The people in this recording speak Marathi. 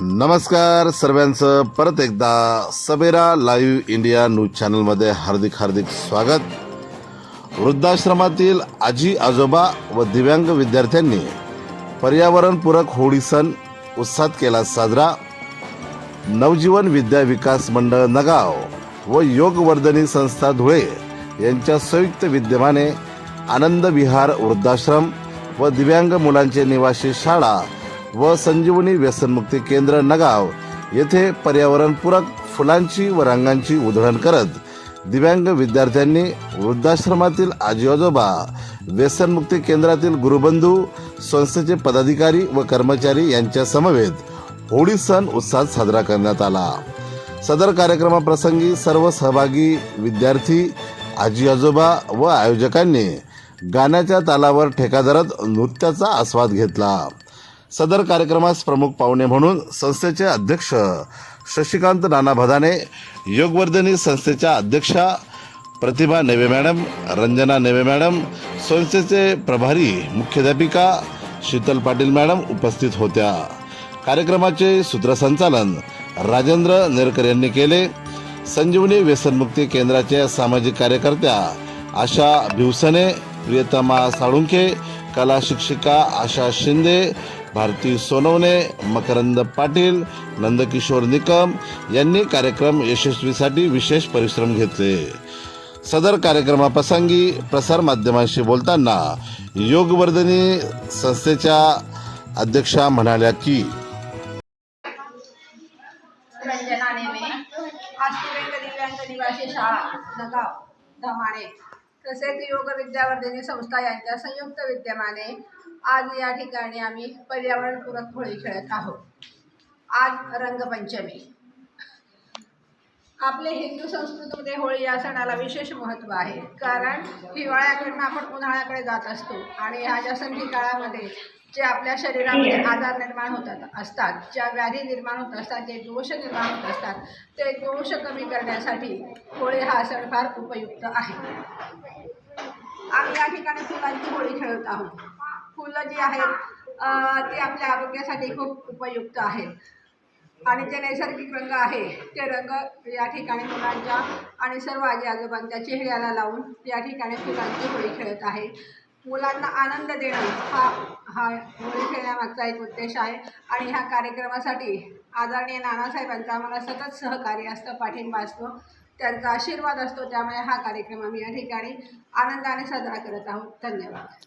नमस्कार सर्वांचं. परत एकदा सबेरा लाईव्ह इंडिया न्यूज चॅनलमध्ये हार्दिक हार्दिक स्वागत. वृद्धाश्रमातील आजी आजोबा व दिव्यांग विद्यार्थ्यांनी पर्यावरणपूरक होळी सण उत्साहात केला साजरा. नवजीवन विद्या विकास मंडळ नगाव व योगवर्धनी संस्था धुळे यांच्या संयुक्त विद्यमाने आनंद विहार वृद्धाश्रम व दिव्यांग मुलांचे निवासी शाळा व संजीवनी व्यसनमुक्ती केंद्र नगाव येथे पर्यावरणपूरक फुलांची व रंगांची उधळण करत दिव्यांग विद्यार्थ्यांनी वृद्धाश्रमातील आजी आजोबा व्यसनमुक्ती केंद्रातील गुरुबंधू संस्थेचे पदाधिकारी व कर्मचारी यांच्या समवेत होळी सण उत्साहात साजरा करण्यात आला. सदर कार्यक्रमाप्रसंगी सर्व सहभागी विद्यार्थी आजी आजोबा व आयोजकांनी गाण्याच्या तालावर ठेका धरत नृत्याचा आस्वाद घेतला. सदर कार्यक्रमास प्रमुख पाहुणे म्हणून संस्थेचे अध्यक्ष शशिकांत नाना भदाने योगवर्धनी संस्थेच्या अध्यक्षा प्रतिभा नेवे मॅडम रंजना नेवे मॅडम संस्थेचे प्रभारी मुख्याध्यापिका शीतल पाटील मॅडम उपस्थित होत्या. कार्यक्रमाचे सूत्रसंचालन राजेंद्र नेरकर यांनी केले. संजीवनी व्यसनमुक्ती केंद्राच्या सामाजिक कार्यकर्त्या आशा भिवसने प्रियतमा साळुंखे कला शिक्षिका आशा शिंदे भारती सोनवणे मकरंद पाटील नंदकिशोर निकम यांनी कार्यक्रम यशस्वीसाठी विशेष परिश्रम घेतले. सदर कार्यक्रमाप्रसंगी प्रसारमाध्यमांशी बोलताना योगवर्धनी संस्थेच्या अध्यक्षा म्हणाल्या की रंजना नेमे दिव्यांग निवासी शाळा धमाणे तसेच योग विद्यावर्धिनी संस्था यांच्या संयुक्त विद्यमाने आज या ठिकाणी आम्ही पर्यावरणपूरक होळी खेळत आहोत. आज रंगपंचमी. आपले हिंदू संस्कृतीमध्ये होळी या सणाला विशेष महत्त्व आहे. कारण हिवाळ्याकडनं आपण उन्हाळ्याकडे जात असतो आणि ह्या ज्या संधी काळामध्ये जे आपल्या शरीरामध्ये आजार निर्माण होतात असतात ज्या व्याधी निर्माण होत असतात जे दोष निर्माण होत असतात ते दोष कमी करण्यासाठी होळी हा सण फार उपयुक्त आहे. आम्ही या ठिकाणी फुलांची होळी खेळत आहोत. फुलं जी आहेत ती आपल्या आरोग्यासाठी खूप उपयुक्त आहेत. आणि जे नैसर्गिक रंग आहे ते रंग या ठिकाणी मुलांच्या आणि सर्व आजी आजोबांच्या चेहऱ्याला लावून या ठिकाणी फुलांची होळी खेळत आहे. मुलांना आनंद देणं हा हा होळी खेळण्यामागचा एक उद्देश आहे. आणि ह्या कार्यक्रमासाठी आदरणीय नानासाहेबांचा आम्हाला सतत सहकार्य असतं पाठिंबा असतो. त्यांचा आशीर्वाद असतो त्यामुळे हा कार्यक्रम आम्ही या ठिकाणी आनंदाने साजरा करत आहोत. धन्यवाद.